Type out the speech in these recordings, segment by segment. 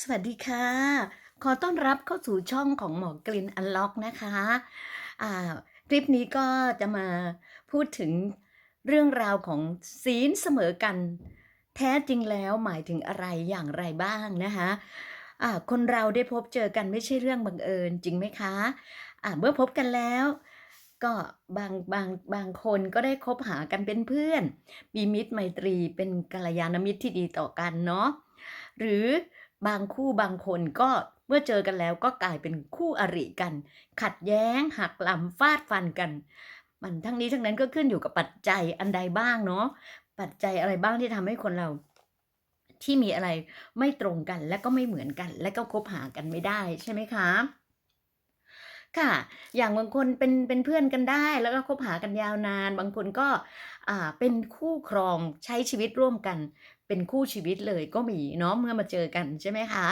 สวัสดีค่ะ ขอต้อนรับเข้าสู่ช่องของหมอกลิ่นอันล็อกนะคะอ่าคลิปนี้ก็จะมาพูดถึงเรื่องราวของศีลเสมอกัน แท้จริงแล้วหมายถึงอะไรอย่างไรบ้างนะคะอ่าคนเราได้พบเจอกันไม่ใช่เรื่องบังเอิญจริงไหมคะอ่าเมื่อพบกันแล้วก็บางบางบางคนก็ได้คบหากันเป็นเพื่อนมีมิตรไมตรีเป็นกัลยาณมิตรที่ดีต่อกันเนาะหรือ บางคู่บางคนก็เมื่อเจอกันแล้วก็กลายเป็นคู่อริกัน ขัดแย้งหักหลัมฟาดฟันกัน มันทั้งนี้ทั้งนั้นก็ขึ้นอยู่กับปัจจัยอันใดบ้างเนาะปัจจัยอะไรบ้างที่ทำให้คนเราที่มีอะไรไม่ตรงกันและก็ไม่เหมือนกัน และก็คบหากันไม่ได้ใช่ไหมคะค่ะ อย่างบางคนเป็นเป็นเพื่อนกันได้แล้วก็คบหากันยาวนาน บางคนก็อ่าเป็นคู่ครองใช้ชีวิตร่วมกัน เป็นคู่ชีวิตเลยก็มีเนาะเมื่อมาเจอกันใช่ไหมคะ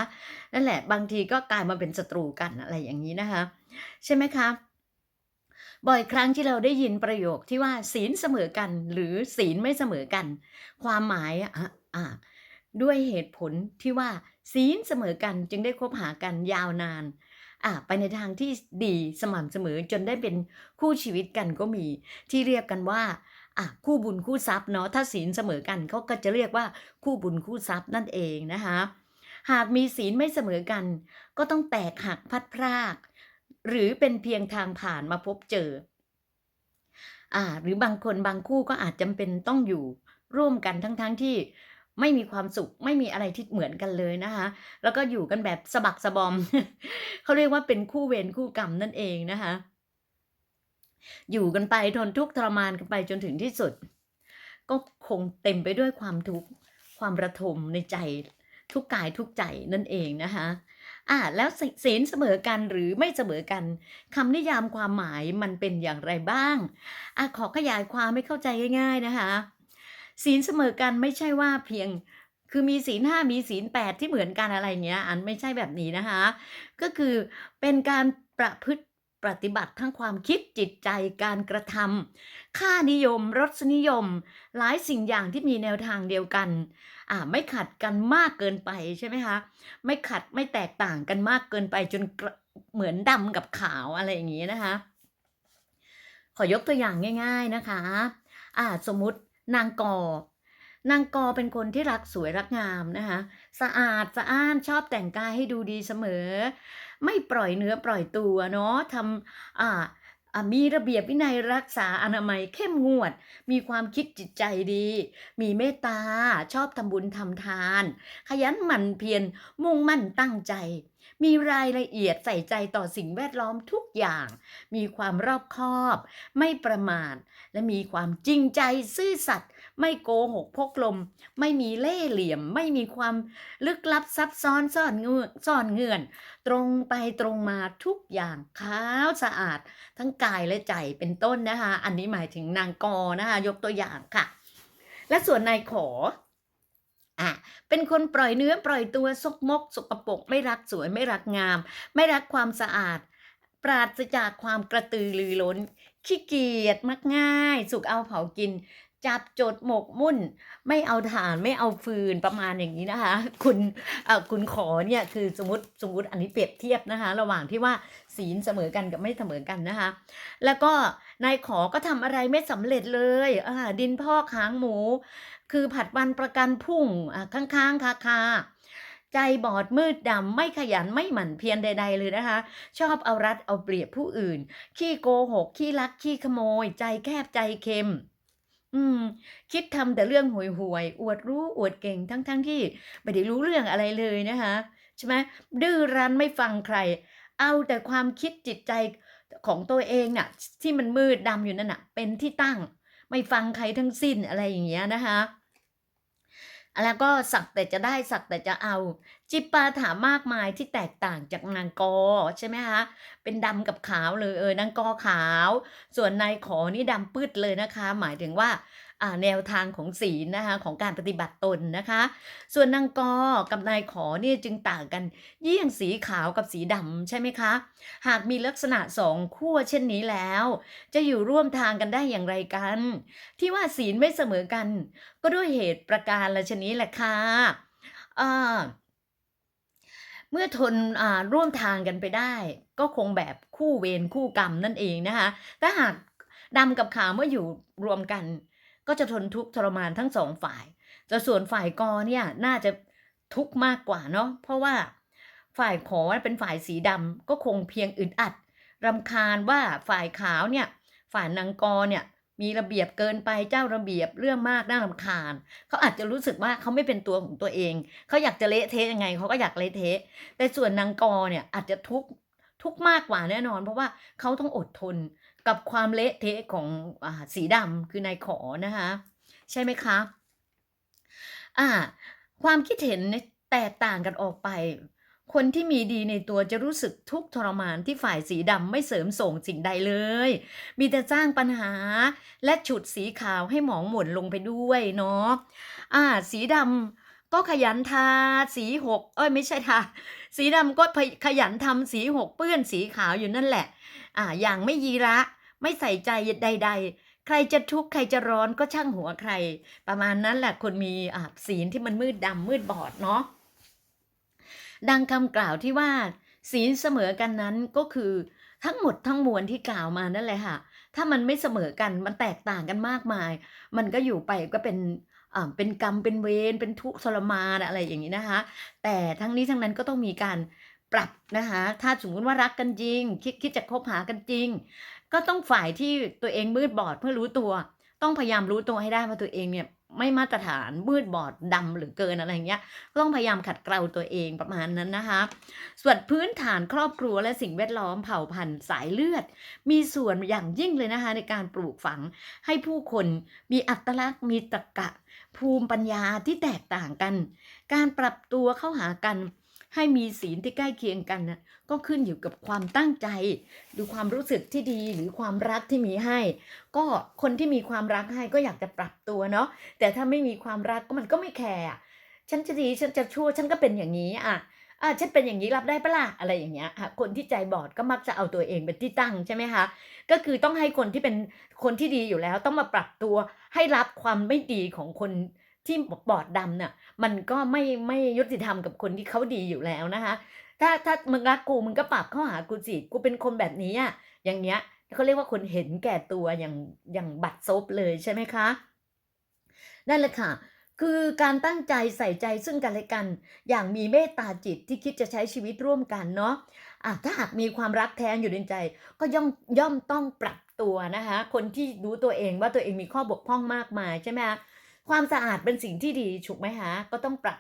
นั่นแหละบางทีก็กลายมาเป็นศัตรูกันอะไรอย่างงี้นะคะ ใช่ไหมคะบ่อยครั้งที่เราได้ยินประโยคที่ว่าศีลเสมอกันหรือศีลไม่เสมอกัน ความหมายอะอ่าด้วยเหตุผลที่ว่าศีลเสมอกันจึงได้คบหากันยาวนานอ่าไปในทางที่ดีสม่ำเสมอจนได้เป็นคู่ชีวิตกันก็มี ที่เรียกกันว่า อ่าคู่บุญคู่ทรัพย์เนาะถ้าศีลเสมอกันเขาก็จะเรียกว่าคู่บุญคู่ทรัพย์นั่นเองนะคะหากมีศีลไม่เสมอกัน ก็ต้องแตกหักพลัดพราก หรือเป็นเพียงทางผ่านมาพบเจออ่าหรือบางคนบางคู่ก็อาจจำเป็นต้องอยู่ร่วมกันทั้งๆที่ไม่มีความสุขไม่มีอะไรที่เหมือนกันเลยนะคะ แล้วก็อยู่กันแบบสะบักสะบอมเขาเรียกว่าเป็นคู่เวรคู่กรรมนั่นเองนะคะ อยู่กันไปทนทุกข์ทรมานกันไปจนถึงที่สุด ก็คงเต็มไปด้วยความทุกข์ความระทมในใจทุกกายทุกใจนั่นเองนะคะอ่าแล้วศีลเสมอกันหรือไม่เสมอกันคำนิยามความหมายมันเป็นอย่างไรบ้างอ่าขอขยายความให้เข้าใจง่าย ๆนะคะศีลเสมอกันไม่ใช่ว่าเพียงคือมีศีล5มีศีล8ที่เหมือนกันอะไรเงี้ย อันไม่ใช่แบบนี้นะคะ ก็คือเป็นการประพฤติ ปฏิบัติทั้งความคิดจิตใจการกระทำค่านิยม รสนิยม หลายสิ่งอย่างที่มีแนวทางเดียวกันอ่าไม่ขัดกันมากเกินไปใช่ไหมคะไม่ขัดไม่แตกต่างกันมากเกินไปจนเหมือนดำกับขาวอะไรอย่างงี้นะคะ ขอยกตัวอย่างง่าย ๆนะคะอ่าสมมตินางกอนางกอเป็นคนที่รักสวยรักงามนะคะ สะอาดสะอ้านชอบแต่งกายให้ดูดีเสมอ ไม่ปล่อยเนื้อปล่อยตัวเนาะทำอ่าอ่ามีระเบียบวินัยรักษาอนามัยเข้มงวด มีความคิดจิตใจดี มีเมตตา ชอบทำบุญทำทาน ขยันหมั่นเพียรมุ่งมั่นตั้งใจ มีรายละเอียดใส่ใจต่อสิ่งแวดล้อมทุกอย่าง มีความรอบคอบ ไม่ประมาท และมีความจริงใจซื่อสัตย์ ไม่โกหกพกลม ไม่มีเล่ห์เหลี่ยม ไม่มีความลึกลับซับซ้อนซ่อนเงื่อซ่อนเงื่อน ตรงไปตรงมาทุกอย่างขาวสะอาด ทั้งกายและใจเป็นต้นนะคะ อันนี้หมายถึงนางกอนะคะ ยกตัวอย่างค่ะ และส่วนนายขออ่าเป็นคนปล่อยเนื้อปล่อยตัวซกมกสกปรกไม่รักสวยไม่รักงาม ไม่รักความสะอาด ปราศจากความกระตือรือร้น ขี้เกียจมักง่าย สุกเอาเผากิน จับจดหมกมุ่น ไม่เอาถ่านไม่เอาฟืนประมาณอย่างงี้นะคะ คุณคุณขอเนี่ยคือสมมติสมมติอันนี้เปรียบเทียบนะคะ ระหว่างที่ว่าศีลเสมอกันกับไม่เสมอกันนะคะ แล้วก็นายขอก็ทำอะไรไม่สำเร็จเลยอ่าดินพอกหางหมู คือผัดวันประกันพุ่งอ่าค้างๆคาๆ ใจบอดมืดดำไม่ขยันไม่หมั่นเพียรใด ๆ เลยนะคะ ชอบเอารัดเอาเปรียบผู้อื่น ขี้โกหก ขี้ลักขี้ขโมย ใจแคบใจเค็มอืม คิดทำแต่เรื่องห่วยๆอวดรู้อวดเก่งทั้งๆที่ไม่ได้รู้เรื่องอะไรเลยนะคะใช่ไหมดื้อรั้นไม่ฟังใคร เอาแต่ความคิดจิตใจของตัวเองน่ะ ที่มันมืดดำอยู่นั่นน่ะ เป็นที่ตั้งไม่ฟังใครทั้งสิ้นอะไรอย่างเงี้ยนะคะ แล้วก็สักแต่จะได้สักแต่จะเอา จิปาถามากมายที่แตกต่างจากนางกอใช่ไหมคะเป็นดำกับขาวเลยเออนางกอขาว ส่วนนายขอนี่ดำปื๊ดเลยนะคะ หมายถึงว่า แนวทางของศีลนะคะของการปฏิบัติตนนะคะ ส่วนนางกอกับนายขอเนี่ยจึงต่างกันเยี่ยงสีขาวกับสีดำใช่ไหมคะ หากมีลักษณะ2ขั้วเช่นนี้แล้ว จะอยู่ร่วมทางกันได้อย่างไรกัน ที่ว่าศีลไม่เสมอกัน ก็ด้วยเหตุประการละชนี้แหละค่ะอ่าเมื่อทนอร่วมทางกันไปได้ ก็คงแบบคู่เวรคู่กรรมนั่นเองนะคะ ถ้าหากดำกับขาวเมื่ออยู่รวมกัน ก็จะทนทุกข์ทรมานทั้งสองฝ่ายแต่ส่วนฝ่ายกอเนี่ยน่าจะทุกข์มากกว่าเนาะเพราะว่าฝ่ายขอเป็นฝ่ายสีดำก็คงเพียงอึดอัดรำคาญว่าฝ่ายขาวเนี่ยฝ่ายนางกอเนี่ยมีระเบียบเกินไปเจ้าระเบียบเรื่องมากน่ารำคาญเขาอาจจะรู้สึกว่าเขาไม่เป็นตัวของตัวเอง เขาอยากจะเละเทะยังไงเขาก็อยากเละเทะ แต่ส่วนนางกอเนี่ยอาจจะทุกข์ทุกข์มากกว่าแน่นอน เพราะว่าเขาต้องอดทน กับความเละเทะของอสีดำคือนายขอนะคะใช่ไหมคะอ่า ความคิดเห็นแตกต่างกันออกไป คนที่มีดีในตัวจะรู้สึกทุกทรมานที่ฝ่ายสีดำไม่เสริมส่งสิ่งใดเลย มีแต่สร้างปัญหาและฉุดสีขาวให้หมองหม่นลงไปด้วยเนาะอ่า สีดำก็ขยันทาสีหก เอ้ยไม่ใช่ทาสีดำก็ขยันทำสีหกเปื้อนสีขาวอยู่นั่นแหละ อ่าอย่างไม่ยีระ ไม่ใส่ใจใด ๆ ใครจะทุกข์ใครจะร้อนก็ช่างหัวใคร ประมาณนั้นแหละคนมีอ่าศีลที่มันมืดดำมืดบอดเนาะดังคำกล่าวที่ว่าศีลเสมอกันนั้นก็คือทั้งหมดทั้งมวลที่กล่าวมานั่นแหละค่ะ ถ้ามันไม่เสมอกันมันแตกต่างกันมากมาย มันก็อยู่ไปก็เป็นอ่าเป็นกรรมเป็นเวรเป็นทุกข์ทรมานอะไรอย่างนี้นะคะ แต่ทั้งนี้ทั้งนั้นก็ต้องมีการ ปรับนะคะถ้าสมมติว่ารักกันจริง คิดคิดจะคบหากันจริง ก็ต้องฝ่ายที่ตัวเองมืดบอดเพื่อรู้ตัว ต้องพยายามรู้ตัวให้ได้ว่าตัวเองเนี่ยไม่มาตรฐานมืดบอดดำหรือเกินอะไรอย่างเงี้ยก็ต้องพยายามขัดเกลาตัวเองประมาณนั้นนะคะ ส่วนพื้นฐานครอบครัวและสิ่งแวดล้อมเผ่าพันธุ์สายเลือด มีส่วนอย่างยิ่งเลยนะคะ ในการปลูกฝังให้ผู้คนมีอัตลักษณ์มีตรกะ ภูมิปัญญาที่แตกต่างกัน การปรับตัวเข้าหากัน ให้มีศีลที่ใกล้เคียงกันนะก็ขึ้นอยู่กับความตั้งใจ หรือความรู้สึกที่ดีหรือความรักที่มีให้ ก็คนที่มีความรักให้ก็อยากจะปรับตัวเนาะแต่ถ้าไม่มีความรักก็มันก็ไม่แคร์ฉันจะดีฉันจะชั่วฉันก็เป็นอย่างนี้อะอะฉันเป็นอย่างนี้รับได้ปะล่ะอะไรอย่างเงี้ยค่ะคนที่ใจบอดก็มักจะเอาตัวเองเป็นที่ตั้งใช่ไหมคะก็คือต้องให้คนที่เป็นคนที่ดีอยู่แล้ว ต้องมาปรับตัวให้รับความไม่ดีของคน ที่บอดดำเนี่ยมันก็ไม่ไม่ยุติธรรมกับคนที่เขาดีอยู่แล้วนะคะ ถ้าถ้ามึงรักกูมึงก็ปรับข้าหากูสิกูเป็นคนแบบนี้อะอย่างเงี้ยเขาเรียกว่าคนเห็นแก่ตัวอย่างอย่างบัดซบเลยใช่ไหมคะนั่นแหละค่ะ คือการตั้งใจใส่ใจซึ่งกันและกัน อย่างมีเมตตาจิตที่คิดจะใช้ชีวิตร่วมกันเนาะะถ้าหากมีความรักแท้อยู่ในใจ ก็ย่อมย่อมต้องปรับตัวนะคะ คนที่รู้ตัวเองว่าตัวเองมีข้อบกพร่องมากมายใช่ไหมคะ ความสะอาดเป็นสิ่งที่ดีถูกไหมฮะก็ต้องปรับ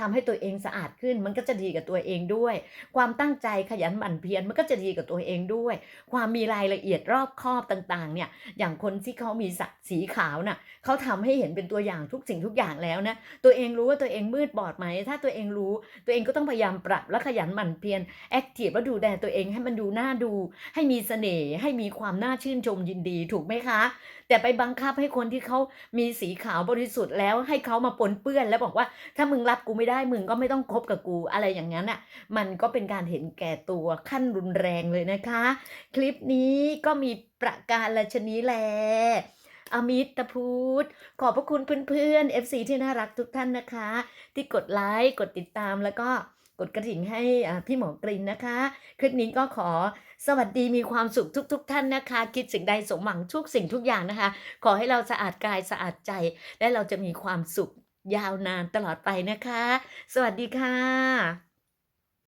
ทำให้ตัวเองสะอาดขึ้น มันก็จะดีกับตัวเองด้วย ความตั้งใจขยันหมั่นเพียรมันก็จะดีกับตัวเองด้วย ความมีรายละเอียดรอบคอบต่างๆ เนี่ย อย่างคนที่เขามีสักสีขาวน่ะเขาทำให้เห็นเป็นตัวอย่างทุกสิ่งทุกอย่างแล้วนะ ตัวเองรู้ว่าตัวเองมืดบอดไหม ถ้าตัวเองรู้ ตัวเองก็ต้องพยายามปรับและขยันหมั่นเพียร แอคทีฟแล้วดูแลตัวเองให้มันดูน่าดู ให้มีเสน่ห์ ให้มีความน่าชื่นชมยินดี ถูกไหมคะ แต่ไปบังคับให้คนที่เขามีสีขาวบริสุทธิ์แล้วให้เขามาปนเปื้อนแล้วบอกว่าถ้ามึงรับกูไม่ได้มึงก็ไม่ต้องคบกับกูอะไรอย่างนั้นอะมันก็เป็นการเห็นแก่ตัวขั้นรุนแรงเลยนะคะ คลิปนี้ก็มีประการละชนี้แลอมิตรพูดขอบพระคุณเพื่อนๆ FC ที่น่ารักทุกท่านนะคะ ที่กดไลค์กดติดตามแล้วก็กดกระดิ่งให้พี่หมอกรินนะคะ คลิปนี้ก็ขอสวัสดีมีความสุขทุกๆท่านนะคะ คิดสิ่งใดสมหวังทุกสิ่งทุกอย่างนะคะ ขอให้เราสะอาดกายสะอาดใจ และเราจะมีความสุข ยาวนานตลอดไปนะคะ สวัสดีค่ะ